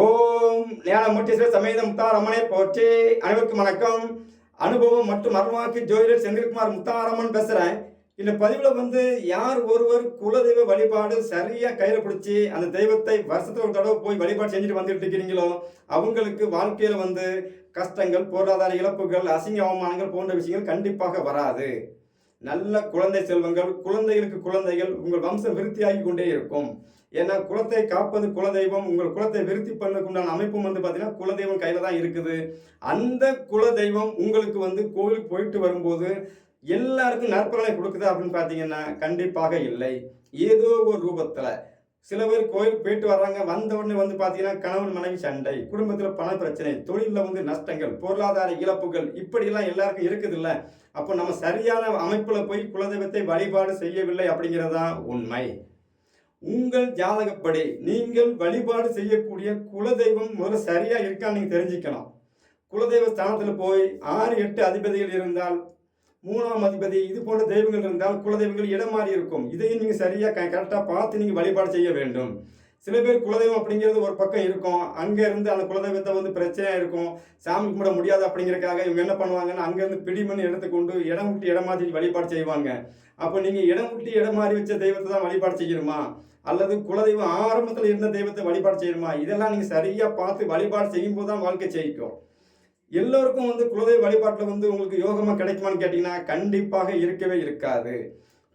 ஓம் ஞான முட்டீஸ்வர சமேத முத்தாரம்மனை போற்றி. அனைவருக்கும் வணக்கம். அனுபவம் மற்றும் அருள்வாக்கு ஜோதிடர் செந்தில்குமார் முத்தாரம்மன் பேசுகிறேன் இந்த பதிவில் வந்து யார் ஒருவர் குலதெய்வ வழிபாடு சரியாக கையில் பிடிச்சி அந்த தெய்வத்தை வருஷத்துல ஒரு தடவை போய் வழிபாடு செஞ்சுட்டு வந்துட்டு இருக்கிறீங்களோ அவங்களுக்கு வாழ்க்கையில் வந்து கஷ்டங்கள் பொருளாதார இழப்புகள் அசிங்க அவமானங்கள் போன்ற விஷயங்கள் கண்டிப்பாக வராது. நல்ல குழந்தை செல்வங்கள் குழந்தைகளுக்கு குழந்தைகள் உங்கள் வம்சம் விருத்தியாகி கொண்டே இருக்கும். ஏன்னா குலத்தை காப்பது குலதெய்வம் உங்கள் குலத்தை விருத்தி பண்ணக்குண்டான அமைப்பும் வந்து பார்த்தீங்கன்னா குலதெய்வம் கையில் தான் இருக்குது. அந்த குலதெய்வம் உங்களுக்கு வந்து கோவிலுக்கு போயிட்டு வரும்போது எல்லாருக்கும் நற்பலனை கொடுக்குது அப்படின்னு பார்த்தீங்கன்னா கண்டிப்பாக இல்லை. ஏதோ ஒரு ரூபத்தில். சில பேர் கோயிலுக்கு போயிட்டு வர்றாங்க வந்த உடனே வந்து பார்த்தீங்கன்னா கணவன் மனைவி சண்டை குடும்பத்தில் பண பிரச்சனை தொழிலில் வந்து நஷ்டங்கள் பொருளாதார இழப்புகள் இப்படியெல்லாம் எல்லாருக்கும் இருக்குது இல்லை அப்போ நம்ம சரியான அமைப்பில் போய் குலதெய்வத்தை வழிபாடு செய்யவில்லை அப்படிங்கிறதான் உண்மை. உங்கள் ஜாதகப்படி நீங்கள் வழிபாடு செய்யக்கூடிய குலதெய்வம் முதல்ல சரியாக இருக்கான்னு நீங்கள் தெரிஞ்சுக்கலாம். குலதெய்வ ஸ்தானத்தில் போய் ஆறு எட்டு அதிபதிகள் இருந்தால் மூணாம் அதிபதி இது போன்ற தெய்வங்கள் இருந்தால் குலதெய்வங்கள் இடம் மாறி இருக்கும். இதையும் நீங்கள் சரியாக கரெக்டாக பார்த்து நீங்கள் வழிபாடு செய்ய வேண்டும். சில பேர் குலதெய்வம் அப்படிங்கிறது ஒரு பக்கம் இருக்கும். அங்கே இருந்து அந்த குலதெய்வத்தை வந்து பிரச்சனையாக இருக்கும். சாமி கும்பிட முடியாது அப்படிங்கிறதுக்காக இவங்க என்ன பண்ணுவாங்கன்னா அங்கேருந்து பிடிமண் எடுத்துக்கொண்டு இடம் விட்டு இடம் மாற்றி வழிபாடு செய்வாங்க. அப்போ நீங்கள் இடம் விட்டு இடம் மாறி வச்ச தெய்வத்தை தான் வழிபாடு செய்யணுமா? அல்லது குலதெய்வம் ஆரம்பத்தில் இருந்த தெய்வத்தை வழிபாடு செய்யணுமா? இதெல்லாம் நீங்கள் சரியாக பார்த்து வழிபாடு செய்யும்போது தான் வாழ்க்கை ஜெயிக்கும். எல்லோருக்கும் வந்து குலதெய்வ வழிபாட்டில் வந்து உங்களுக்கு யோகமாக கிடைக்குமான்னு கேட்டிங்கன்னா கண்டிப்பாக இருக்கவே இருக்காது.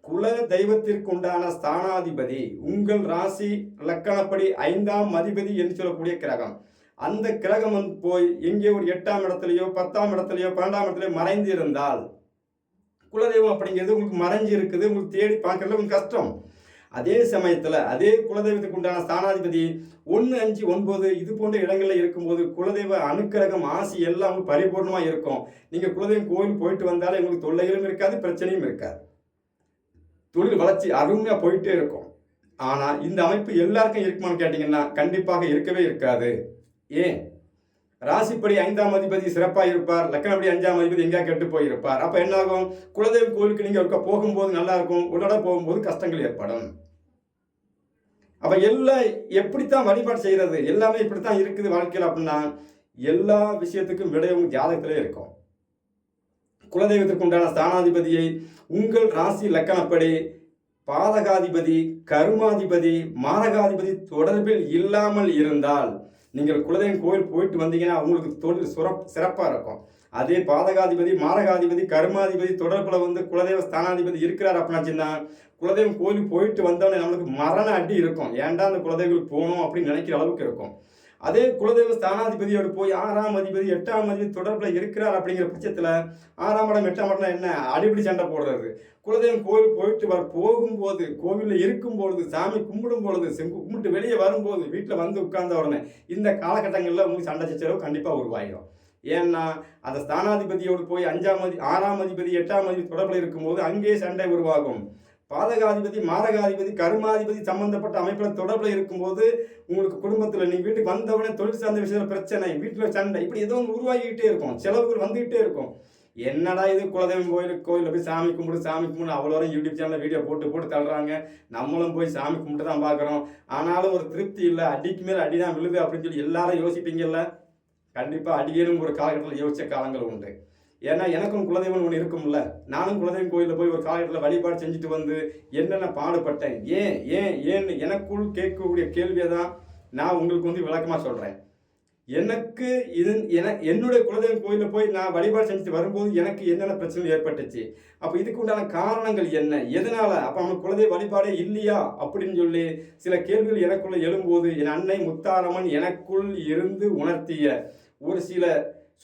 குல தெய்வத்திற்கு உண்டான ஸ்தானாதிபதி உங்கள் ராசி லக்கணப்படி ஐந்தாம் அதிபதி என்று சொல்லக்கூடிய கிரகம். அந்த கிரகம் வந்து போய் எங்கே ஒரு எட்டாம் இடத்துலையோ பத்தாம் இடத்துலையோ பன்னெண்டாம் இடத்துலையோ மறைந்து இருந்தால் குலதெய்வம் அப்படிங்கிறது உங்களுக்கு மறைஞ்சு இருக்குது உங்களுக்கு தேடி பார்க்கறது உங்களுக்கு கஷ்டம். அதே சமயத்தில் அதே குலதெய்வத்துக்கு உண்டான ஸ்தானாதிபதி ஒன்று அஞ்சு ஒன்பது இது போன்ற இடங்களில் இருக்கும்போது குலதெய்வ அனுக்கிரகம் ஆசி எல்லாம் பரிபூர்ணமாக இருக்கும். நீங்கள் குலதெய்வம் கோயில் போயிட்டு வந்தாலே உங்களுக்கு தொல்லைகளும் இருக்காது பிரச்சனையும் இருக்காது. தொழில் வளர்ச்சி அருமையாக போயிட்டே இருக்கும். ஆனால் இந்த அமைப்பு எல்லாருக்கும் இருக்குமான்னு கேட்டிங்கன்னா கண்டிப்பாக இருக்கவே இருக்காது. ஏன்? ராசிப்படி ஐந்தாம் அதிபதி சிறப்பாக இருப்பார் லக்கணப்படி அஞ்சாம் அதிபதி எங்கேயா கெட்டு போயிருப்பார். அப்போ என்னாகும் குலதெய்வம் கோயிலுக்கு நீங்கள் ஒருக்கா போகும்போது நல்லா இருக்கும் உடனே போகும்போது கஷ்டங்கள் ஏற்படும். அப்போ எல்லாம் எப்படித்தான் வழிபாடு செய்கிறது எல்லாமே இப்படித்தான் இருக்குது வாழ்க்கையில் அப்படின்னா எல்லா விஷயத்துக்கும் விடை உங்கள் ஜாதகத்திலே இருக்கும். குலதெய்வத்திற்கு உண்டான ஸ்தானாதிபதியை உங்கள் ராசி லக்கணப்படி பாதகாதிபதி கருமாதிபதி மாரகாதிபதி தொடர்பில் இல்லாமல் இருந்தால் நீங்கள் குலதெய்வம் கோயில் போயிட்டு வந்தீங்கன்னா உங்களுக்கு தொழில் சுரப் சிறப்பாக இருக்கும். அதே பாதகாதிபதி மாரகாதிபதி கருமாதிபதி தொடர்பில் வந்து குலதெய்வ ஸ்தானாதிபதி இருக்கிறார் அப்படின்னாச்சுன்னா குலதெய்வம் கோயிலுக்கு போயிட்டு வந்தோடனே நம்மளுக்கு மரண அடி இருக்கும். ஏன்டா அந்த குலதெய்வங்களுக்கு போகணும் அப்படின்னு நினைக்கிற அளவுக்கு இருக்கும். அதே குலதெய்வ ஸ்தானாதிபதியோடு போய் ஆறாம் அதிபதி எட்டாம் அதிபதி தொடர்பில் இருக்கிறார் அப்படிங்கிற பட்சத்தில் ஆறாம் இடம் எட்டாம் இடம் என்ன? அடிப்படி சண்டை போடுறது. குலதெய்வம் கோவில் போயிட்டு வர போகும்போது கோவிலில் இருக்கும் பொழுது சாமி கும்பிடும் பொழுது செம்பு கும்பிட்டு வெளியே வரும்போது வீட்டில் வந்து உட்கார்ந்த உடனே இந்த காலகட்டங்களில் உங்களுக்கு சண்டை சச்சரவு கண்டிப்பாக உருவாகிடும் ஏன்னா அந்த ஸ்தானாதிபதியோடு போய் அஞ்சாம் அதி ஆறாம் அதிபதி எட்டாம் அதிபதி தொடர்பில் இருக்கும்போது அங்கேயே சண்டை உருவாகும். பாதகாதிபதி மாரகாதிபதி கருமாதிபதி சம்பந்தப்பட்ட அமைப்பில் தொடர்பில் இருக்கும்போது உங்களுக்கு குடும்பத்தில் நீங்கள் வீட்டுக்கு வந்தவுடனே தொழில் சார்ந்த விஷயத்தில் பிரச்சனை வீட்டில் சண்டை இப்படி எதுவும் உருவாகிக்கிட்டே இருக்கும் செலவுகள் வந்துகிட்டே இருக்கும். என்னடா இது குலதெய்வம் கோயிலுக்கு கோயிலில் போய் சாமி கும்பிடு சாமி கும்பிடு அவ்வளோ யூடியூப் சேனலில் வீடியோ போட்டு போட்டு தள்ளுறாங்க. நம்மளும் போய் சாமி கும்பிட்டு தான் பார்க்குறோம். ஆனாலும் ஒரு திருப்தி இல்லை. அடிக்கு மேலே அடி தான் விழுது அப்படின்னு சொல்லி எல்லாரும் யோசிப்பீங்கல்ல? கண்டிப்பாக அடியேனும் ஒரு காலகட்டத்தில் யோசித்த காலங்கள் உண்டு. ஏன்னா எனக்கும் குலதெய்வம் ஒன்று இருக்கும்ல. நானும் குலதெய்வம் கோயிலில் போய் ஒரு காலகட்டத்தில் வழிபாடு செஞ்சுட்டு வந்து என்னென்ன பாடுபட்டேன்? ஏன் ஏன் ஏன்னு எனக்குள் கேட்கக்கூடிய கேள்வியை தான் நான் உங்களுக்கு வந்து விளக்கமாக சொல்கிறேன் எனக்கு இது என என்னுடைய குலதெய்வம் கோயிலில் போய் நான் வழிபாடு செஞ்சுட்டு வரும்போது எனக்கு என்னென்ன பிரச்சனை ஏற்பட்டுச்சு? அப்போ இதுக்கு உண்டான காரணங்கள் என்ன? எதனால்? அப்போ அவன் குலதெய்வ வழிபாடே இல்லையா? அப்படின்னு சொல்லி சில கேள்விகள் எனக்குள்ளே எழும்போது என் அன்னை முத்தாரம்மன் எனக்குள் இருந்து உணர்த்திய ஒரு சில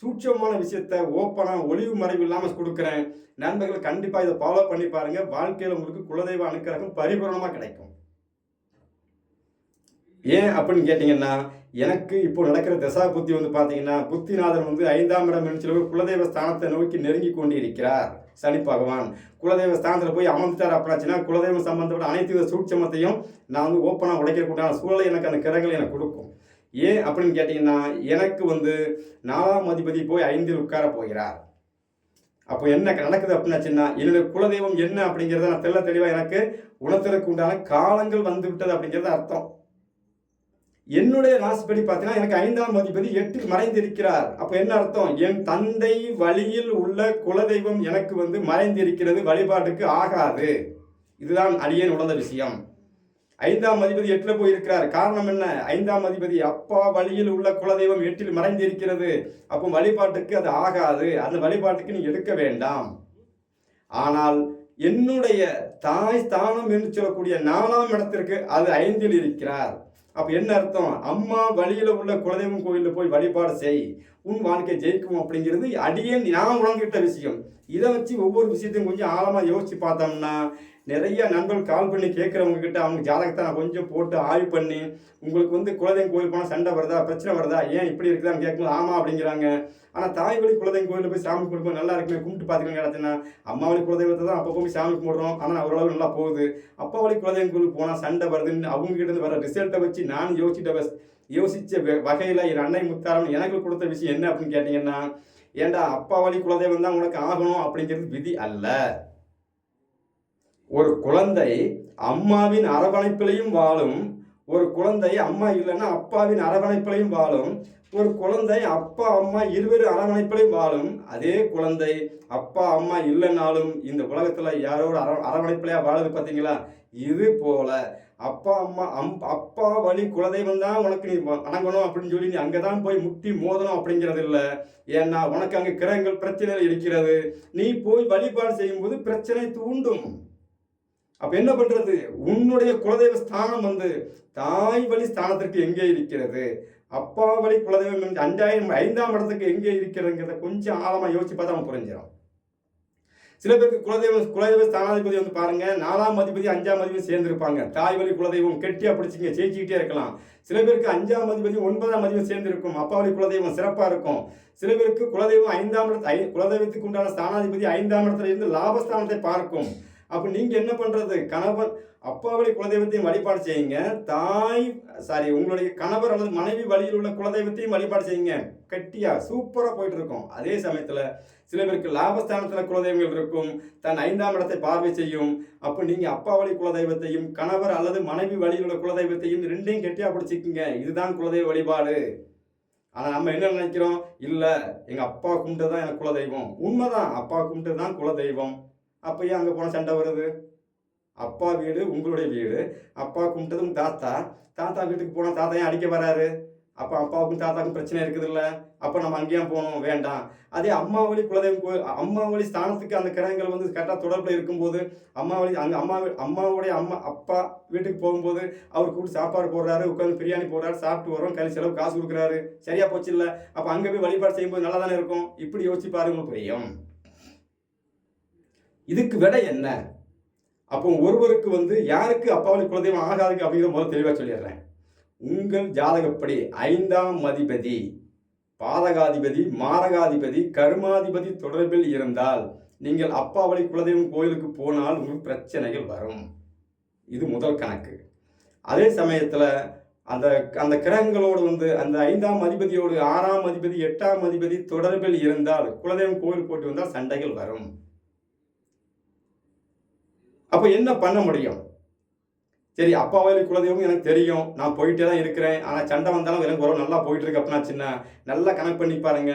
சூட்சமான விஷயத்த ஓப்பனாக ஒளிவு மறைவு இல்லாமல் கொடுக்குறேன். நண்பர்கள் கண்டிப்பாக இதை ஃபாலோ பண்ணி பாருங்கள் வாழ்க்கையில் உங்களுக்கு குலதெய்வ அனுக்கிரகம் பரிபூர்ணமாக கிடைக்கும். ஏன் அப்படின்னு கேட்டிங்கன்னா எனக்கு இப்போ நடக்கிற தசா புத்தி வந்து பார்த்தீங்கன்னா புத்திநாதன் வந்து ஐந்தாம் இடம் நினைச்சு குலதெய்வ ஸ்தானத்தை நோக்கி நெருங்கி கொண்டு இருக்கிறார் சனி பகவான். குலதெய்வ ஸ்தானத்தில் போய் அமர்ந்துட்டார் அப்படின்னாச்சுன்னா குலதெய்வம் சம்பந்தப்பட்ட அனைத்து சூட்சமத்தையும் நான் வந்து ஓப்பனாக உடைக்கிறக்கூடிய சூழலை எனக்கு அந்த கிரகங்கள் எனக்கு கொடுக்கும். ஏன் அப்படின்னு கேட்டிங்கன்னா எனக்கு வந்து நாலாம் அதிபதி போய் ஐந்தில் உட்கார போகிறார். அப்போ என்ன நடக்குது அப்படின்னாச்சுன்னா என்னுடைய குலதெய்வம் என்ன அப்படிங்கிறத நான் தெல்ல தெளிவாக எனக்கு உணர்த்துறதுக்கு உண்டான காலங்கள் வந்து விட்டது அப்படிங்கிறது அர்த்தம். என்னுடைய ராசிப்படி பார்த்தீங்கன்னா எனக்கு ஐந்தாம் அதிபதி எட்டில் மறைந்திருக்கிறார். அப்போ என்ன அர்த்தம்? என் தந்தை வழியில் உள்ள குலதெய்வம் எனக்கு வந்து மறைந்திருக்கிறது வழிபாட்டுக்கு ஆகாது. இதுதான் அடியேன் உணர்ந்த விஷயம். ஐந்தாம் அதிபதி எட்டில் போயிருக்கிறார். காரணம் என்ன? ஐந்தாம் அதிபதி அப்பா வழியில் உள்ள குலதெய்வம் எட்டில் மறைந்திருக்கிறது. அப்போ வழிபாட்டுக்கு அது ஆகாது. அந்த வழிபாட்டுக்கு நீ எடுக்க வேண்டாம். ஆனால் என்னுடைய தாய் ஸ்தானம் என்று சொல்லக்கூடிய நாலாம் இடத்திற்கு அது ஐந்தில் இருக்கிறார். அப்போ என்ன அர்த்தம்? அம்மா வழியில் உள்ள குலதெய்வம் கோயிலில் போய் வழிபாடு செய். உன் வாழ்க்கை ஜெயிக்கும் அப்படிங்கிறது அடியேன் நான் உணர்ந்துகிட்ட விஷயம். இதை வச்சு ஒவ்வொரு விஷயத்தையும் கொஞ்சம் ஆழமாக யோசித்து பார்த்தோம்னா நிறைய நண்பர்கள் கால் பண்ணி கேட்குறவங்க கிட்ட அவங்க ஜாதகத்தை நான் கொஞ்சம் போட்டு ஆய்வு பண்ணி உங்களுக்கு வந்து குலதெய்வம் கோயில் போனால் சண்டை வருதா பிரச்சனை வருதா ஏன் இப்படி இருக்குதான்னு கேட்கும்போது ஆமா அப்படிங்கிறாங்க. ஆனால் தாய் வழி குலதெய்வம் கோயிலில் போய் சாமி கும்பிடும்போது நல்லா இருக்குமே கும்பிட்டு பார்த்துக்கணும் கிடச்சுன்னா அம்மா வழி குலதெய்வத்தை தான் அப்போ போய் சாமி கும்பிடுறோம். ஆனால் ஓரளவு நல்லா போகுது. அப்பா வழி குலதெய்வம் கோயிலுக்கு போனால் சண்டை வருதுன்னு அவங்க கிட்ட இருந்து வர ரிசல்ட்டை வச்சு நான் யோசிச்சிட்ட யோசித்த யோசிச்ச வகையில் என் அன்னை முத்தாரன் எனக்கு கொடுத்த விஷயம் என்ன அப்படின்னு கேட்டீங்கன்னா ஏன்டா அப்பா வழி குலதெய்வம் தான் உனக்கு ஆகணும் அப்படிங்கிறது விதி அல்ல. ஒரு குழந்தை அம்மாவின் அரவணைப்பிலையும் வாழும் ஒரு குழந்தை அம்மா இல்லைன்னா அப்பாவின் அரவணைப்பிலையும் வாழும் ஒரு குழந்தை அப்பா அம்மா இருவரும் அரவணைப்பிலையும் வாழும் அதே குழந்தை அப்பா அம்மா இல்லைனாலும் இந்த உலகத்தில் யாரோட அர அரவணைப்பிலையா வாழுது பார்த்தீங்களா இது போல. அப்பா அம்மா அம் அப்பா வழி குலதெய்வம் தான் உனக்கு நீ வணங்கணும் அப்படின்னு சொல்லி நீ அங்கே தான் போய் முட்டி மோதணும் அப்படிங்கிறது இல்லை. ஏன்னா உனக்கு அங்கே கிரகங்கள் பிரச்சனைகள் இருக்கிறது. நீ போய் வழிபாடு செய்யும்போது பிரச்சனை தூண்டும். அப்போ என்ன பண்ணுறது உன்னுடைய குலதெய்வ ஸ்தானம் வந்து தாய் வழி ஸ்தானத்திற்கு எங்கே இருக்கிறது? அப்பா வழி குலதெய்வம் அஞ்சாயிரம் ஐந்தாம் இடத்துக்கு எங்கே இருக்கிறதுங்கிறத கொஞ்சம் ஆழமாக யோசிச்சு பார்த்தா அவன் புரிஞ்சிடும். சில பேருக்கு குலதெய்வம் குலதெய்வ ஸ்தானாதிபதி வந்து பாருங்க நாலாம் அதிபதி அஞ்சாம் அதிபதி சேர்ந்திருப்பாங்க. தாய் வழி குலதெய்வம் கெட்டியா பிடிச்சிங்க ஜெயிச்சுக்கிட்டே இருக்கலாம். சில பேருக்கு அஞ்சாம் அதிபதி ஒன்பதாம் அதிபதி சேர்ந்திருக்கும். அப்பா வழி குலதெய்வம் சிறப்பா இருக்கும். சில பேருக்கு குலதெய்வம் ஐந்தாம் இடத்து ஐ- குலதெய்வத்துக்கு உண்டான ஸ்தானாதிபதி ஐந்தாம் இடத்துல இருந்து லாபஸ்தானத்தை பார்க்கும். அப்ப நீங்க என்ன பண்றது? கணவன் அப்பாவளி குலதெய்வத்தையும் வழிபாடு செய்யுங்க. தாய் சாரி உங்களுடைய கணவர் அல்லது மனைவி வழியில் உள்ள குலதெய்வத்தையும் வழிபாடு செய்யுங்க. கட்டியா சூப்பராக போயிட்டு இருக்கும். அதே சமயத்தில் சில பேருக்கு லாபஸ்தானத்தில் குலதெய்வங்கள் இருக்கும். தன் ஐந்தாம் இடத்தை பார்வை செய்யும். அப்போ நீங்கள் அப்பா வழி குலதெய்வத்தையும் கணவர் அல்லது மனைவி வழியில் உள்ள குலதெய்வத்தையும் ரெண்டையும் கெட்டியாக பிடிச்சிக்கிங்க. இதுதான் குலதெய்வ வழிபாடு. ஆனால் நம்ம என்ன நினைக்கிறோம்? இல்லை எங்கள் அப்பா கும்பிட்டு தான் எனக்கு குலதெய்வம். உண்மைதான் அப்பா கும்பிட்டு தான் குலதெய்வம். அப்போ ஏன் அங்கே போன சண்டை வருது. அப்பா வீடு உங்களுடைய வீடு. அப்பா கும்பிட்டதும் தாத்தா. தாத்தா வீட்டுக்கு போனால் தாத்தா ஏன் அடிக்க வராரு? அப்போ அப்பாவுக்கும் தாத்தாவுக்கும் பிரச்சனை இருக்குது இல்லை அப்போ நம்ம அங்கேயும் போகணும்? வேண்டாம். அதே அம்மா வழி குலதெய்வம் கோயில் அம்மா வழி ஸ்தானத்துக்கு அந்த கிரகங்கள் வந்து கரெக்டாக தொடர்பில் இருக்கும்போது அம்மா வழி அங்கே அம்மா வீ- அம்மாவுடைய அம்மா அப்பா வீட்டுக்கு போகும்போது அவர் கூப்பிட்டு சாப்பாடு போடுறாரு உட்காந்து பிரியாணி போடுறாரு சாப்பிட்டு வரோம் கை செலவு காசு கொடுக்குறாரு. சரியாக போச்சு இல்லை? அப்போ அங்கே போய் வழிபாடு செய்யும்போது நல்லா தானே இருக்கும்? இப்படி யோசிச்சு பாருங்க புரியும். இதுக்கு விட என்ன? அப்போ ஒருவருக்கு வந்து யாருக்கு அப்பாவளி குலதெய்வம் ஆகாதுக்கு அப்படிங்கிற முதல்ல தெளிவாக சொல்லிடுறேன். உங்கள் ஜாதகப்படி ஐந்தாம் அதிபதி பாதகாதிபதி மாரகாதிபதி கருமாதிபதி தொடர்பில் இருந்தால் நீங்கள் அப்பாவளி குலதெய்வம் கோயிலுக்கு போனால் உங்களுக்கு பிரச்சனைகள் வரும். இது முதல் கணக்கு. அதே சமயத்தில் அந்த அந்த கிரகங்களோடு வந்து அந்த ஐந்தாம் அதிபதியோடு ஆறாம் அதிபதி எட்டாம் அதிபதி தொடர்பில் இருந்தால் குலதெய்வம் கோயில் போட்டு வந்தால் சண்டைகள் வரும். அப்போ என்ன பண்ண முடியும்? சரி அப்பா வயலு குலதெய்வம் எனக்கு தெரியும். நான் போயிட்டே தான் இருக்கிறேன். ஆனால் சண்டை வந்தாலும் எனக்கு உறவு நல்லா போயிட்டு இருக்கு அப்படின்னா சின்ன நல்லா கணக்கு பண்ணி பாருங்க.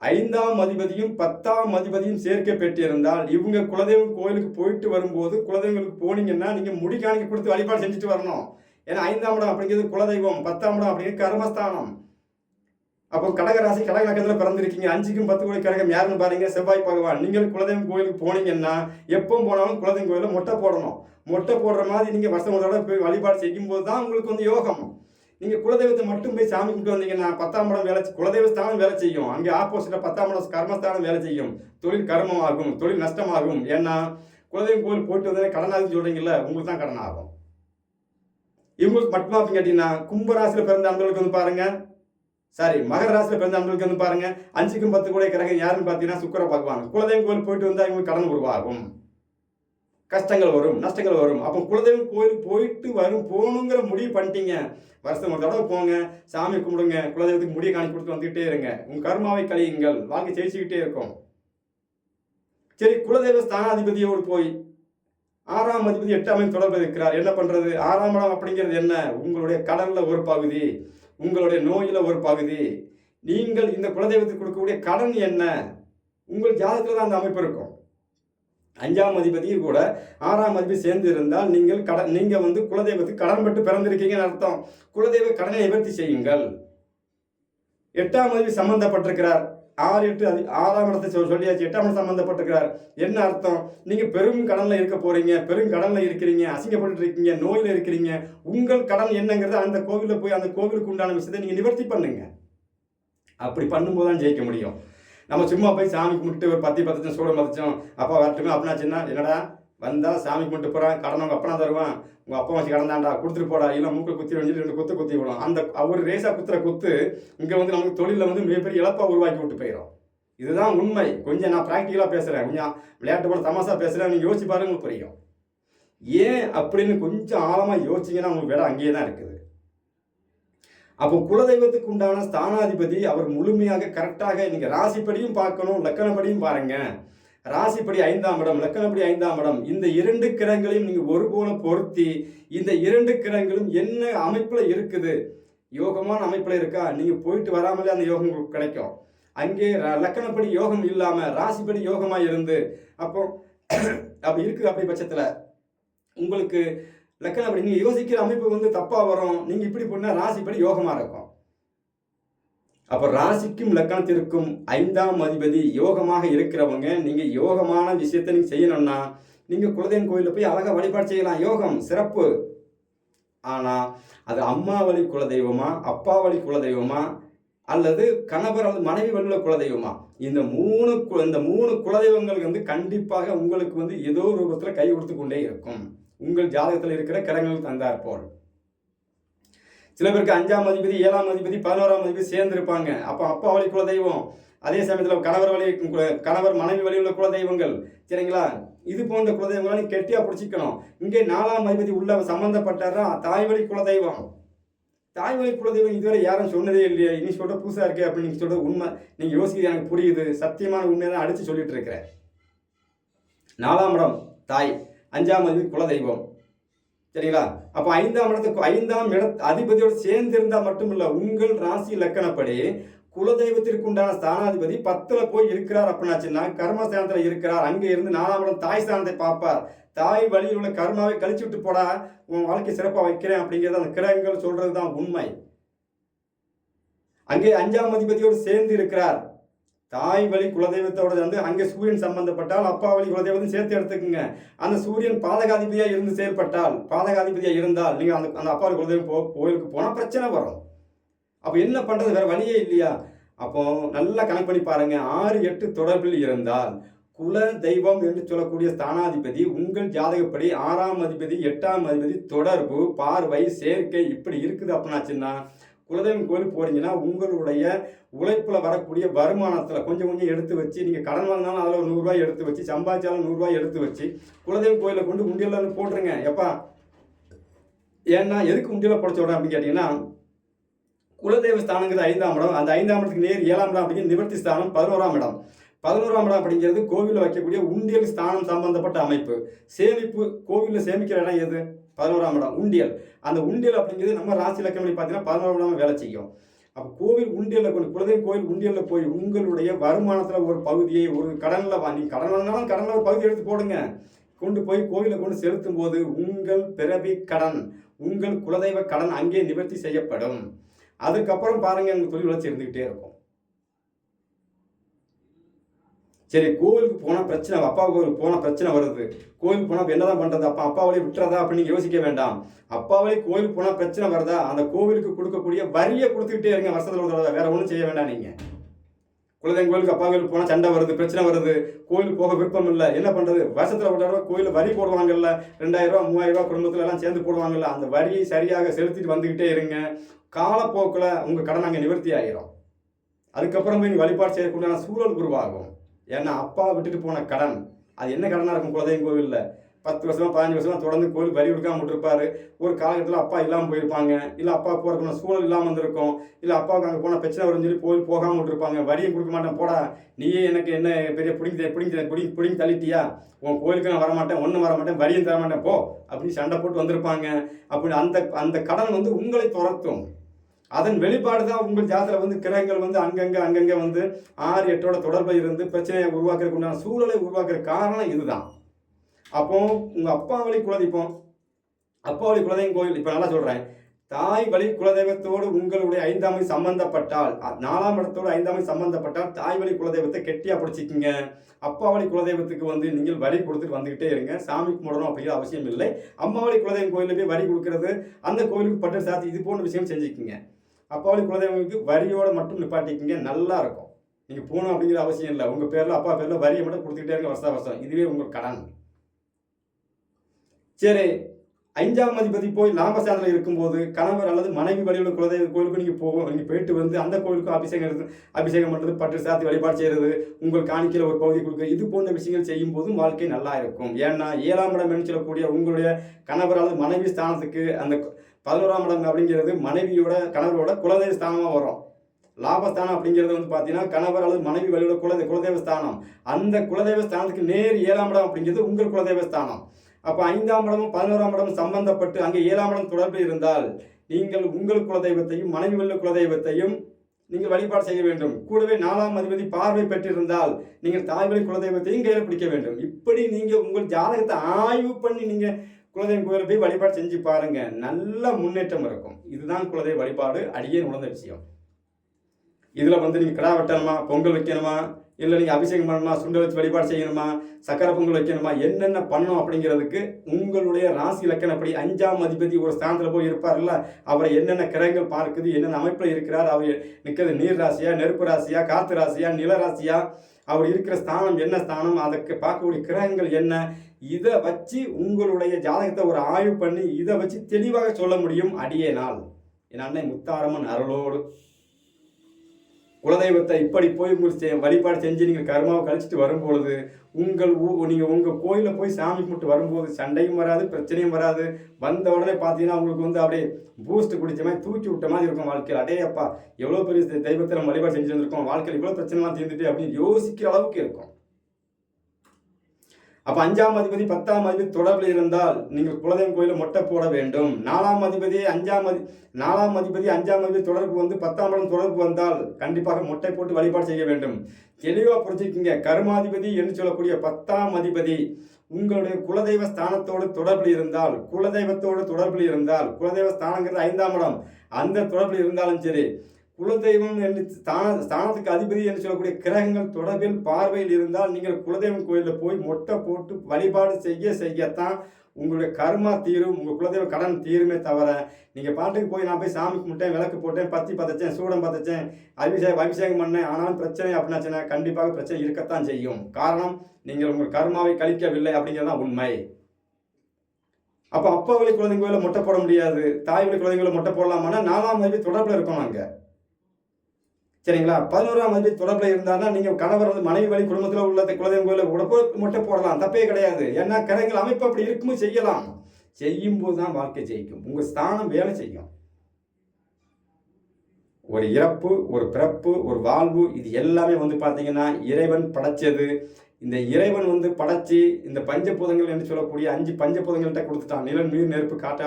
ஐந்தாம் அதிபதியும் பத்தாம் அதிபதியும் சேர்க்கை பெற்றிருந்தால் இவங்க குலதெய்வம் கோயிலுக்கு போயிட்டு வரும்போது குலதெய்வங்களுக்கு போனீங்கன்னா நீங்கள் முடி காணிக்க கொடுத்து வழிபாடு செஞ்சுட்டு வரணும். ஏன்னா ஐந்தாம் இடம் அப்படிங்கிறது குலதெய்வம் பத்தாம் இடம் அப்படிங்கிறது கர்மஸ்தானம். அப்போ கடகராசி கடக நட்சத்திரத்தில் பிறந்திருக்கீங்க. அஞ்சுக்கும் பத்து கோடி கடகம் யாருன்னு பாருங்க. செவ்வாய் பகவான். நீங்கள் குலதெய்வம் கோயிலுக்கு போனீங்கன்னா எப்போ போனாலும் குலதெய்வம் கோயிலில் மொட்டை போடணும். மொட்டை போடுற மாதிரி நீங்கள் வருஷம் ஒரு தடவை போய் வழிபாடு செய்யும்போது தான் உங்களுக்கு வந்து யோகம். நீங்கள் குலதெய்வத்தை மட்டும் போய் சாமி கும்பிட்டு வந்தீங்கன்னா பத்தாம் படம் வேலை செய்- வேலை செய்யும். அங்கே ஆப்போசிட்டில் பத்தாம் படம் கர்மஸ்தானம் வேலை செய்யும். தொழில் கர்மமாகும். தொழில் நஷ்டமாகும். ஏன்னா குலதெய்வம் கோயில் போயிட்டு வந்தேன் கடனாகுன்னு சொல்கிறீங்கல்ல உங்களுக்கு தான் கடன் ஆகும் இவங்களுக்கு மட்டுமா அப்படின்னு கேட்டிங்கன்னா கும்பராசியில் பிறந்த அந்தளவுக்கு வந்து பாருங்கள் சாரி மகர ராசியில் பிறந்த அன்பர்களுக்கு வந்து பாருங்க. அஞ்சுக்கும் பத்து கூட கிரகம் யாருன்னு பார்த்தீங்கன்னா சுக்கரை பார்க்குவாங்க குலதெய்வம் கோயில் போயிட்டு வந்தால் இவங்களுக்கு கடன் உருவாகும் கஷ்டங்கள் வரும் நஷ்டங்கள் வரும். அப்போ குலதெய்வம் கோயிலுக்கு போயிட்டு வரும் போகணுங்கிற முடிவு பண்ணிட்டீங்க. வருஷம் ஒரு தடவை போங்க சாமி கும்பிடுங்க குலதெய்வத்துக்கு முடிய காணி கொடுத்து வந்துகிட்டே இருங்க. உங்க கர்மாவை கழியுங்கள் வாழ்க்கை ஜெயிச்சுக்கிட்டே இருக்கும். சரி குலதெய்வ ஸ்தானாதிபதியோடு போய் ஆறாம் அதிபதி எட்டாம் தொடர்பு இருக்கிறார். என்ன பண்றது? ஆறாம் இடம் அப்படிங்கிறது என்ன? உங்களுடைய கடல்ல ஒரு பகுதி. உங்களுடைய நோயில் ஒரு பகுதி. நீங்கள் இந்த குலதெய்வத்துக்கு கொடுக்கக்கூடிய கடன் என்ன? உங்கள் ஜாதகத்தில் தான் அந்த அமைப்பு இருக்கும். அஞ்சாம் அதிபதி கூட ஆறாம் அதிபதி சேர்ந்து இருந்தால் நீங்கள் கடன் நீங்கள் வந்து குலதெய்வத்துக்கு கடன் பட்டு பிறந்திருக்கீங்கன்னு அர்த்தம். குலதெய்வ கடனை நிவர்த்தி செய்யுங்கள். எட்டாம் அதிபதி சம்பந்தப்பட்டிருக்கிறார். ஆறு எட்டு அது ஆறாம் இடத்தை சொல்லியாச்சு. எட்டாம் இடம் சம்மந்தப்பட்டிருக்கிறார் என்ன அர்த்தம்? நீங்கள் பெரும் கடன்ல இருக்க போகிறீங்க பெரும் கடனில் இருக்கிறீங்க. அசிங்கப்பட்டு இருக்கீங்க. நோயில் இருக்கிறீங்க. உங்கள் கடன் என்னங்கிறத அந்த கோவிலில் போய் அந்த கோவிலுக்கு உண்டான விஷயத்தை நீங்கள் நிவர்த்தி பண்ணுங்க. அப்படி பண்ணும்போது தான் ஜெயிக்க முடியும். நம்ம சும்மா போய் சாமி கும்பிட்டு ஒரு பத்தி பத்தச்சும் சூடம் மதிச்சோம். அப்பா வரட்டுமே அப்படின்னாச்சுன்னா என்னடா? வந்தால் சாமி கும்பிட்டு போகிறான் கடன் உங்கள் அப்பனா தருவான் உங்கள் அப்பா வச்சு கடந்தாண்டா கொடுத்துட்டு போடா இல்லை மூக்கை குத்தி வந்து ரெண்டு குத்து குத்தி விடும். அந்த அவர் ரேசாக குத்துற குத்து இங்கே வந்து நமக்கு தொழிலில் வந்து மிகப்பெரிய இழப்பாக உருவாக்கி விட்டு போயிடும் இதுதான் உண்மை. கொஞ்சம் நான் ப்ராக்டிக்கலாக பேசுகிறேன் கொஞ்சம் விளையாட்டு போல தமாசா பேசுகிறேன் நீங்கள் யோசிச்சு பாருங்க உங்களுக்கு புரியும். ஏன் அப்படின்னு கொஞ்சம் ஆழமாக யோசிச்சிங்கன்னா உங்களுக்கு விட அங்கேயே தான் இருக்குது. அப்போ குலதெய்வத்துக்கு உண்டான ஸ்தானாதிபதி அவர் முழுமையாக கரெக்டாக நீங்கள் ராசிப்படியும் பார்க்கணும் லக்கணப்படியும் பாருங்கள் ராசிப்படி ஐந்தாம் இடம் லக்கணப்படி ஐந்தாம் இடம். இந்த இரண்டு கிரகங்களையும் நீங்கள் ஒருபோல பொருத்தி இந்த இரண்டு கிரகங்களும் என்ன அமைப்பில் இருக்குது? யோகமான அமைப்பில் இருக்கா? நீங்கள் போயிட்டு வராமலே அந்த யோகம் உங்களுக்கு கிடைக்கும். அங்கே லக்கணப்படி யோகம் இல்லாமல் ராசிப்படி யோகமாக இருந்து அப்போ அப்படி இருக்குது அப்படி பட்சத்தில். உங்களுக்கு லக்கணப்படி நீங்கள் யோசிக்கிற அமைப்பு வந்து தப்பாக வரும். நீங்கள் இப்படி பண்ணால் ராசிப்படி யோகமாக இருக்கும். அப்போ ராசிக்கும் லக்கணத்திற்கும் ஐந்தாம் அதிபதி யோகமாக இருக்கிறவங்க நீங்கள் யோகமான விஷயத்தை நீங்கள் செய்யணும்னா நீங்கள் குலதெய்வம் கோயிலில் போய் அழகாக வழிபாடு செய்யலாம். யோகம் சிறப்பு. ஆனால் அது அம்மா வழி குலதெய்வமா அப்பா வழி குலதெய்வமா அல்லது கணவர் அல்லது மனைவி வழியுள்ள குலதெய்வமா? இந்த மூணு கு- இந்த மூணு குலதெய்வங்கள் வந்து கண்டிப்பாக உங்களுக்கு வந்து ஏதோ ரூபத்தில் கை கொடுத்து கொண்டே இருக்கும். உங்கள் ஜாதகத்தில் இருக்கிற கிரகங்கள் தந்தார் போல் சில பேருக்கு அஞ்சாம் அதிபதி ஏழாம் அதிபதி பதினோராம் அதிபதி சேர்ந்து இருப்பாங்க அப்போ அப்பா வழி குலதெய்வம். அதே சமயத்தில் கணவர் வழி கணவர் மனைவி வழி உள்ள குலதெய்வங்கள். சரிங்களா? இது போன்ற குலதெய்வங்களை நீ கெட்டியாக பிடிச்சிக்கணும். இங்கே நாலாம் அதிபதி உள்ள சம்மந்தப்பட்டாரா தாய் வழி குலதெய்வம். தாய் வழி குலதெய்வம் இதுவரை யாரும் சொன்னதே இல்லையே. இனி சொல்கிற புதுசாக இருக்கே அப்படின்னு நீங்க உண்மை நீங்கள் யோசிக்கிறது எனக்கு புரியுது. சத்தியமான உண்மையை தான் அடித்து சொல்லிட்டு இருக்கிறேன். நாலாம் இடம் தாய். அஞ்சாம் அதிபதி குலதெய்வம். சரிங்களா? அப்போ ஐந்தாம் இடத்துக்கு ஐந்தாம் இட அதிபதியோடு சேர்ந்து இருந்தால் மட்டும் இல்லை உங்கள் ராசி லக்கணப்படி குலதெய்வத்திற்கு உண்டான ஸ்தானாதிபதி பத்துல போய் இருக்கிறார் அப்படின்னாச்சுன்னா கர்மஸ்தானத்தில் இருக்கிறார். அங்கே இருந்து நாலாம் இடம் தாய் ஸ்தானத்தை பார்ப்பார். தாய் வழியில் உள்ள கர்மாவை கழிச்சு விட்டு போடா உன் வாழ்க்கை சிறப்பாக வைக்கிறேன் அப்படிங்கிறது அந்த கிரகங்கள் சொல்றது தான் உண்மை. அங்கே அஞ்சாம் அதிபதியோடு சேர்ந்து இருக்கிறார். தாய் வழி குலதெய்வத்தோட வந்து அங்கே சூரியன் சம்பந்தப்பட்டால் அப்பா வழி குலதெய்வத்தையும் சேர்த்து எடுத்துக்கோங்க. அந்த சூரியன் பாதகாதிபதியாக இருந்து செயல்பட்டால் பாதகாதிபதியாக இருந்தால் நீங்கள் அந்த அந்த அப்பா வழி குலதெய்வம் போ கோயிலுக்கு போனால் பிரச்சனை வரும். அப்போ என்ன பண்ணுறது வேற வழியே இல்லையா? அப்போ நல்லா கணக்கு பண்ணி பாருங்கள் ஆறு எட்டு தொடர்பில் இருந்தால் குல தெய்வம் என்று சொல்லக்கூடிய ஸ்தானாதிபதி உங்கள் ஜாதகப்படி ஆறாம் அதிபதி எட்டாம் அதிபதி தொடர்பு பார்வை சேர்க்கை இப்படி இருக்குது அப்படின்னாச்சுன்னா குலதெய்வம் கோயிலுக்கு போறீங்கன்னா உங்களுடைய உழைப்பில் வரக்கூடிய வருமானத்தில் கொஞ்சம் கொஞ்சம் எடுத்து வச்சு நீங்கள் கடன் வாங்கினாலும் அதில் ஒரு நூறுரூவா எடுத்து வச்சு சம்பாதிச்சாலும் நூறுரூவா எடுத்து வச்சு குலதெய்வம் கோயிலில் கொண்டு உண்டியல்ல வந்து போட்டுருங்க. எப்பா? ஏன்னா எதுக்கு உண்டியில் புடைச்ச விட அப்படின்னு கேட்டிங்கன்னா குலதெய்வ ஸ்தானங்கிறது ஐந்தாம் இடம். அந்த ஐந்தாம் இடத்துக்கு நேர் ஏழாம் இடம் அப்படிங்கிற நிவர்த்தி ஸ்தானம் பதினோராம் இடம். பதினோராம் இடம் அப்படிங்கிறது கோவிலில் வைக்கக்கூடிய உண்டியல் ஸ்தானம் சம்பந்தப்பட்ட அமைப்பு. சேமிப்பு கோவிலில் சேமிக்கிற இடம் எது? பதினோராம் இடம் உண்டியல். அந்த உண்டியல் அப்படிங்கிறது நம்ம ராசி லக்கணம் பார்த்தீங்கன்னா பதினோராம் இடம் வேலை செய்யும். அப்போ கோவில் உண்டியலில் கொண்டு குலதெய்வ கோவில் உண்டியலில் போய் உங்களுடைய வருமானத்தில் ஒரு பகுதியை ஒரு கடனில் வாங்கி கடன் வாங்கினாலும் கடனில் ஒரு பகுதி எடுத்து போடுங்க. கொண்டு போய் கோவிலில் கொண்டு செலுத்தும் போது உங்கள் பிறவி கடன் உங்கள் குலதெய்வ கடன் அங்கே நிவர்த்தி செய்யப்படும். அதுக்கப்புறம் பாருங்கள் எங்கள் தொழில் வளர்ச்சி இருந்துக்கிட்டே இருக்கும். சரி கோவிலுக்கு போனால் பிரச்சனை அப்பா கோவிலுக்கு போனால் பிரச்சனை வருது. கோவிலுக்கு போனால் என்ன தான் பண்ணுறது அப்பா அப்பா விட்டுறதா அப்படின்னு யோசிக்க வேண்டாம். அப்பாவிலே கோவிலுக்கு போனால் பிரச்சனை வருதா? அந்த கோவிலுக்கு கொடுக்கக்கூடிய வரியை கொடுத்துக்கிட்டே இருங்க வருஷத்தில் ஒரு தடவை. ஒன்றும் செய்ய வேண்டாம் நீங்கள் குலதெய்வம் கோயிலுக்கு அப்பா கோயிலுக்கு போனால் சண்டை வருது பிரச்சனை வருது. கோயிலுக்கு போக விருப்பம் இல்லை. என்ன பண்ணுறது வருஷத்தில் ஒரு தடவை கோயிலில் வரி போடுவாங்கல்ல. ரெண்டாயிரம் ரூபா குடும்பத்தில் எல்லாம் சேர்ந்து போடுவாங்கல்ல. அந்த வரியை சரியாக செலுத்திட்டு வந்துக்கிட்டே இருங்க. காலப்போக்கில் உங்கள் கடன் அங்கே நிவர்த்தி ஆகிரும் அதுக்கப்புறம் போய் வழிபாடு செய்யக்கூடிய சூழல் உருவாகும். ஏன்னா அப்பா விட்டுட்டு போன கடன் அது என்ன கடனாக இருக்கும் குலதெய்வம் கோவிலில்? பத்து வருஷமா பதினஞ்சு வருஷமா தொடர்ந்து கோவில் வரி கொடுக்காம விட்டுருப்பாரு. ஒரு காலகட்டத்தில் அப்பா இல்லாமல் போயிருப்பாங்க. இல்லை அப்பா போகிறதுக்கு சூழல் இல்லாமல் இருந்திருக்கும் இல்லை அப்பாவுக்கு அங்கே போனால் பிரச்சனை வரும்னு சொல்லி கோயில் போகாமல் விட்டுருப்பாங்க. வரியும் கொடுக்க மாட்டேன் போடா. நீயே எனக்கு என்ன பெரிய பிடிங்க பிடிங்க பிடிங்கி பிடிங்கி தள்ளிட்டியா? உன் கோயிலுக்கு நான் வரமாட்டேன் ஒன்றும் வரமாட்டேன் வரியும் தர மாட்டேன் போ அப்படின்னு சண்டை போட்டு வந்திருப்பாங்க. அப்படி அந்த அந்த கடன் வந்து உங்களை துரத்தும். அதன் வெளிப்பாடு தான் உங்கள் ஜாதகத்தில் வந்து கிரகங்கள் வந்து அங்கங்கே அங்கங்கே வந்து ஆறு எட்டோட தொடர்பை இருந்து பிரச்சனையை உருவாக்குறதுக்கு உண்டான சூழலை உருவாக்குற காரணம் இதுதான். அப்போ உங்கள் அப்பா வழி குலதெய்வம் அப்பா வழி குலதெய்வம் கோயில் இப்போ நல்லா சொல்கிறேன் தாய் வழி குலதெய்வத்தோடு உங்களுடைய ஐந்தாமை சம்பந்தப்பட்டால் நாலாம் இடத்தோடு ஐந்தாமை சம்பந்தப்பட்டால் தாய் வழி குலதெய்வத்தை கெட்டியாக பிடிச்சிக்கிங்க. அப்பா வழி குலதெய்வத்துக்கு வந்து நீங்கள் வரி கொடுத்துட்டு வந்துக்கிட்டே இருங்க. சாமி கும்பிடணும் அப்படிங்கிற அவசியம் இல்லை. அம்மா வழி குலதெய்வம் கோயிலில் போய் வரி கொடுக்கறது அந்த கோயிலுக்கு பட்டு சாத்தி இது போன்ற விஷயம் செஞ்சுக்கிங்க. அப்பாவளி குலதெய்வங்களுக்கு வரியோடு மட்டும் நிப்பாட்டிக்கிங்க நல்லா இருக்கும். நீங்கள் போகணும் அப்படிங்கிற அவசியம் இல்லை. உங்கள் பேரில் அப்பா பேரில் வரியை மட்டும் கொடுத்துக்கிட்டே இருங்க வருஷம் வருஷம். இதுவே உங்கள் கடன். சரி அஞ்சாம் அதிபதி போய் லாபஸ்தானத்தில் இருக்கும்போது கணவர் அல்லது மனைவி வழியுள்ள குலதெய்வ கோயிலுக்கு நீங்கள் போகும் நீங்கள் போயிட்டு வந்து அந்த கோயிலுக்கும் அபிஷேகம் எடுத்து அபிஷேகம் பண்ணுறது பட்டு சாத்தி வழிபாடு செய்கிறது உங்கள் காணிக்கையில் ஒரு பகுதி கொடுக்க இது போன்ற விஷயங்கள் செய்யும் போதும் வாழ்க்கை நல்லா இருக்கும். ஏன்னா ஏழாம் இடம் சொல்லக்கூடிய உங்களுடைய கணவர் அல்லது மனைவி ஸ்தானத்துக்கு அந்த பதினோராம் இடம் அப்படிங்கிறது மனைவியோட கணவரோட குலதெய்வ ஸ்தானமாக வரும். லாபஸ்தானம் அப்படிங்கிறது வந்து பார்த்தீங்கன்னா கணவர் அல்லது மனைவி வழியோட குலதெய்வ குலதெய்வ ஸ்தானம் அந்த குலதெய்வ ஸ்தானத்துக்கு நேர் ஏழாம் இடம் அப்படிங்கிறது உங்கள் குலதெய்வ ஸ்தானம் அப்போ ஐந்தாம் இடமும் பதினோராம் இடமும் சம்பந்தப்பட்டு அங்கே ஏழாம் இடம் தொடர்பு இருந்தால் நீங்கள் உங்கள் குலதெய்வத்தையும் மனைவி வல்ல குலதெய்வத்தையும் நீங்கள் வழிபாடு செய்ய வேண்டும். கூடவே நாலாம் அதிபதி பார்வை பெற்றிருந்தால் நீங்கள் தாய்வழி குலதெய்வத்தையும் கையில் பிடிக்க வேண்டும். இப்படி நீங்கள் உங்கள் ஜாதகத்தை ஆய்வு பண்ணி நீங்கள் குலதெய்வம் கோயிலை போய் வழிபாடு செஞ்சு பாருங்க. நல்ல முன்னேற்றம் இருக்கும். இதுதான் குலதெய்வ வழிபாடு அடியே உணர்ந்த விஷயம். இதில் வந்து நீங்கள் கிடா வெட்டணுமா பொங்கல் வைக்கணுமா இல்லை நீங்கள் அபிஷேகம் பண்ணணுமா சுண்டல் வச்சு வழிபாடு செய்யணுமா சக்கரை பொங்கல் வைக்கணுமா என்னென்ன பண்ணணும் அப்படிங்கிறதுக்கு உங்களுடைய ராசி இலக்கணப்படி அஞ்சாம் அதிபதி ஒரு ஸ்தானத்தில் போய் இருப்பார்ல அவரை என்னென்ன கிரகங்கள் பார்க்குது என்னென்ன அமைப்பில் இருக்கிறார் அவர் நிற்கிறது நீர் ராசியா நெருப்பு ராசியா காற்று ராசியா நில ராசியா அவர் இருக்கிற ஸ்தானம் என்ன ஸ்தானம் அதுக்கு பார்க்கக்கூடிய கிரகங்கள் என்ன இதை வச்சு உங்களுடைய ஜாதகத்தை ஒரு ஆய்வு பண்ணி இதை வச்சு தெளிவாக சொல்ல முடியும் அடியே நாள். என் அன்னை முத்தாரம்மன் அருளோடு குலதெய்வத்தை இப்படி போய் உங்கள் செ- வழிபாடு செஞ்சு நீங்கள் கர்மாவை கழிச்சிட்டு வரும்பொழுது உங்கள் ஊ நீங்கள் உங்கள் கோயிலில் போய் சாமி கும்பிட்டு வரும்போது சண்டையும் வராது பிரச்சனையும் வராது. வந்த உடனே பார்த்தீங்கன்னா உங்களுக்கு வந்து அப்படியே பூஸ்ட் குடிச்ச மாதிரி தூக்கி விட்ட மாதிரி இருக்கும் வாழ்க்கையில். அடே அப்பா எவ்வளோ பெரிய தெய்வத்தில் வழிபாடு செஞ்சு வந்திருக்கோம். வாழ்க்கையில் இவ்வளோ பிரச்சனைலாம் தீர்ந்துட்டு அப்படின்னு யோசிக்கிற அளவுக்கு இருக்கும். அப்ப அஞ்சாம் அதிபதி பத்தாம் அதிபதி தொடர்பில் இருந்தால் நீங்கள் குலதெய்வம் கோயில மொட்டை போட வேண்டும். நாலாம் அதிபதி அஞ்சாம் அதி நாலாம் அதிபதி அஞ்சாம் அதிபதி தொடர்பு வந்து பத்தாம் இடம் தொடர்பு வந்தால் கண்டிப்பாக மொட்டை போட்டு வழிபாடு செய்ய வேண்டும். தெளிவா புரிஞ்சுக்கிங்க. கர்மாதிபதி என்று சொல்லக்கூடிய பத்தாம் அதிபதி உங்களுடைய குலதெய்வ ஸ்தானத்தோடு தொடர்பில் இருந்தால் குலதெய்வத்தோடு தொடர்பில் இருந்தால் குலதெய்வ ஸ்தானங்கிறது ஐந்தாம் இடம். அந்த தொடர்பில் இருந்தாலும் சரி குலதெய்வம் என்று ஸ்தான ஸ்தானத்துக்கு அதிபதி என்று சொல்லக்கூடிய கிரகங்கள் தொடர்பில் பார்வையில் இருந்தால் நீங்கள் குலதெய்வம் கோயிலில் போய் மொட்டை போட்டு வழிபாடு செய்ய செய்யத்தான் உங்களுடைய கர்மா தீரும் உங்கள் குலதெய்வ கடன் தீருமே தவிர நீங்கள் பாட்டுக்கு போய் நான் போய் சாமி கும்பிட்டேன் விளக்கு போட்டேன் பத்தி பதைச்சேன் சூடம் பதைச்சேன் அபிஷேகம் அபிஷேகம் பண்ணேன் ஆனாலும் பிரச்சனை அப்படின்னாச்சுன்னா கண்டிப்பாக பிரச்சனை இருக்கத்தான் செய்யும். காரணம் நீங்கள் உங்கள் கர்மாவை கழிக்கவில்லை அப்படிங்கிறது தான் உண்மை. அப்போ அப்பா வழி குழந்தைங்க மொட்டை போட முடியாது. தாய் வழி குழந்தைங்களை மொட்டை போடலாமான்னா நாலாம் வயது தொடர்பில் இருக்கணும் அங்கே சரிங்களா? பதினோராம் அதிபதி தொடர்பில் இருந்தால்னா நீங்கள் கணவர் வந்து மனைவி வழி குடும்பத்தில் உள்ள குலதெய்வம் கோயிலில் கூட போய் போடலாம். தப்பே கிடையாது. ஏன்னா கிரகங்கள் அமைப்பு அப்படி இருக்கும் செய்யலாம். செய்யும் போது தான் வாழ்க்கை ஜெயிக்கும். உங்கள் ஸ்தானம் வேலை செய்யும். ஒரு இறப்பு ஒரு பிறப்பு ஒரு வாழ்வு இது எல்லாமே வந்து பார்த்தீங்கன்னா இறைவன் படைச்சது. இந்த இறைவன் வந்து படைச்சி இந்த பஞ்சபூதங்கள் என்று சொல்லக்கூடிய அஞ்சு பஞ்சபூதங்கள்கிட்ட கொடுத்துட்டான். நிலம் நீர் நெருப்பு காற்று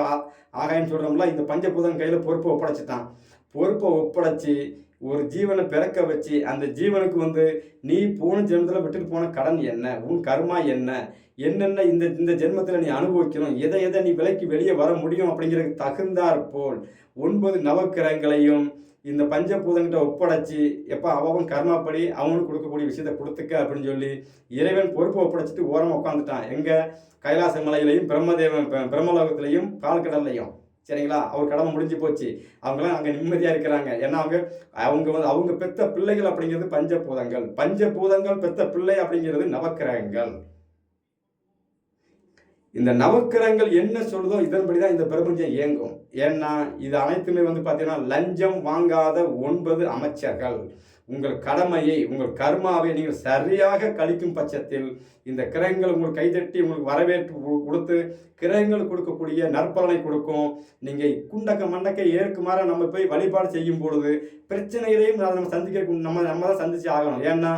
ஆகாயம் சொல்கிறோம்ல இந்த பஞ்சபூதம் கையில் பொறுப்பை ஒப்படைச்சிட்டான். பொறுப்பை ஒப்படைச்சி ஒரு ஜீவனை பிறக்க வச்சு அந்த ஜீவனுக்கு வந்து நீ போன ஜென்மத்தில் விட்டுட்டு போன கடன் என்ன? உன் கர்மா என்ன? என்னென்ன இந்த இந்த ஜென்மத்தில் நீ அனுபவிக்கணும்? எதை எதை நீ விலைக்கு வெளியே வர முடியும்? அப்படிங்கிறதுக்கு தகுந்தாற் போல் ஒன்பது நவக்கிரகங்களையும் இந்த பஞ்சபூதங்கிட்ட ஒப்படைச்சி எப்போ அவன் கர்மாப்படி அவனுக்கு கொடுக்கக்கூடிய விஷயத்தை கொடுத்துக்க அப்படின்னு சொல்லி இறைவன் பொறுப்பை ஒப்படைச்சிட்டு ஓரமாக உட்காந்துட்டான் எங்கே கைலாச மலையிலையும் பிரம்மதேவன் ப- பிரம்மலோகத்திலையும் பால்கடல்லையும் சரிங்களா? அவர் கடமை முடிஞ்சு போச்சு. அவங்களாம் அங்கே நிம்மதியாக இருக்கிறாங்க. ஏன்னா அவங்க அவங்க வந்து அவங்க பெத்த பிள்ளைகள் அப்படிங்கிறது பஞ்சபூதங்கள். பஞ்சபூதங்கள் பெத்த பிள்ளை அப்படிங்கிறது நவக்கிரகங்கள். இந்த நவக்கிரகங்கள் என்ன சொல்லுதோ இதன்படி தான் இந்த பிரபஞ்சம் இயங்கும். ஏன்னா இது அனைத்துமே வந்து பார்த்தீங்கன்னா லஞ்சம் வாங்காத ஒன்பது அமைச்சர்கள். உங்கள் கடமையை உங்கள் கர்மாவை நீங்கள் சரியாக கழிக்கும் பட்சத்தில் இந்த கிரகங்கள் உங்களுக்கு கைதட்டி உங்களுக்கு வரவேற்பு கொடுத்து கிரகங்கள் கொடுக்கக்கூடிய நற்பலனை கொடுக்கும். நீங்கள் குண்டக்க மண்டக்க ஏற்குமாற நம்ம போய் வழிபாடு செய்யும் பொழுது பிரச்சனைகளையும் அதை நம்ம சந்திக்க நம்ம நம்ம தான் சந்திச்சு ஆகணும். ஏன்னா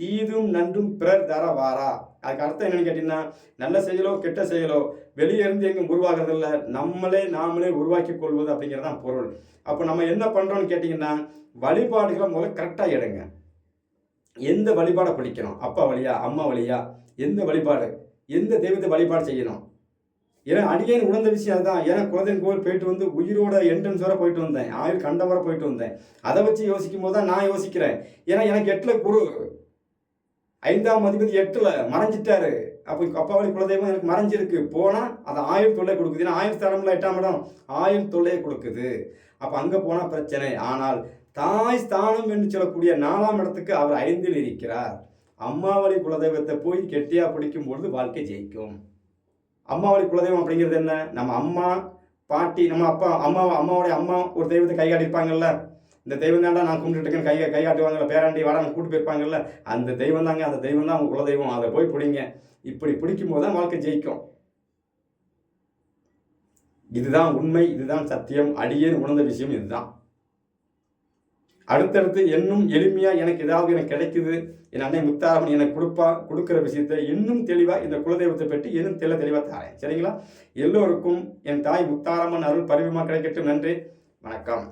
தீதும் நன்றும் பிறர் தர வாரா. அதுக்கு அர்த்தம் என்னன்னு கேட்டீங்கன்னா நல்ல செயலோ கெட்ட செயலோ வெளியே இருந்து எங்கும் உருவாகிறதில்ல. நம்மளே நாமளே உருவாக்கி கொள்வது அப்படிங்கிறது தான் பொருள். அப்போ நம்ம என்ன பண்ணுறோம்னு கேட்டிங்கன்னா வழிபாடுகளை முதல்ல கரெக்டாக எடுங்க. எந்த வழிபாடை பிடிக்கணும் அப்பா வழியா அம்மா வழியா? எந்த வழிபாடு? எந்த தெய்வத்தை வழிபாடு செய்யணும்? ஏன்னா அடியேன் உணர்ந்த விஷயம் அதுதான். ஏன்னா குலதெய்வம் கோவில் போயிட்டு வந்து உயிரோட என்ட்ரன்ஸ் வர போயிட்டு வந்தேன். ஆயுள் கண்டம் வர போயிட்டு வந்தேன். அதை வச்சு யோசிக்கும் போது தான் நான் யோசிக்கிறேன். ஏன்னா எனக்கு எட்டில் குரு. ஐந்தாம் அதிபதி எட்டில் மறைஞ்சிட்டாரு. அப்போ அப்பா வழி குலதெய்வம் எனக்கு மறைஞ்சிருக்கு. போனால் அது ஆயுள் தொல்லை கொடுக்குது. ஏன்னா ஆயுள் ஸ்தானம்ல எட்டாம் இடம். ஆயுள் தொல்லையை கொடுக்குது. அப்போ அங்கே போனால் பிரச்சனை. ஆனால் தாய் ஸ்தானம் என்று சொல்லக்கூடிய நாலாம் இடத்துக்கு அவர் ஐந்தில் இருக்கிறார். அம்மாவளி குலதெய்வத்தை போய் கெட்டியாக பிடிக்கும் பொழுது வாழ்க்கை ஜெயிக்கும். அம்மாவளி குலதெய்வம் அப்படிங்கிறது என்ன? நம்ம அம்மா பாட்டி நம்ம அப்பா அம்மா அம்மாவுடைய அம்மா ஒரு தெய்வத்தை கை காட்டியிருப்பாங்கல்ல. இந்த தெய்வம் தாண்டா நான் கும்பிட்டுருக்கேன் கை கை காட்டுவாங்கல்ல. பேராண்டி வாடான்னு கூட்டு போயிருப்பாங்கல்ல. அந்த தெய்வம் தாங்க அந்த தெய்வம் தான் அவங்க குலதெய்வம். அதை போய் பிடிங்க. இப்படி பிடிக்கும் போது தான் வாழ்க்கை ஜெயிக்கும். இதுதான் உண்மை இதுதான் சத்தியம். அடியேன் உணர்ந்த விஷயம் இதுதான். அடுத்தடுத்து இன்னும் எளிமையா எனக்கு ஏதாவது எனக்கு கிடைக்குது என் அன்னை முத்தாரவன் எனக்கு கொடுப்பா கொடுக்குற விஷயத்தை இன்னும் தெளிவா இந்த குலதெய்வத்தை பற்றி இன்னும் தெளி தெளிவா தாரேன். சரிங்களா? எல்லோருக்கும் என் தாய் முத்தாரம்மன் அருள் பரிவுமா கிடைக்கட்டும். நன்றி. வணக்கம்.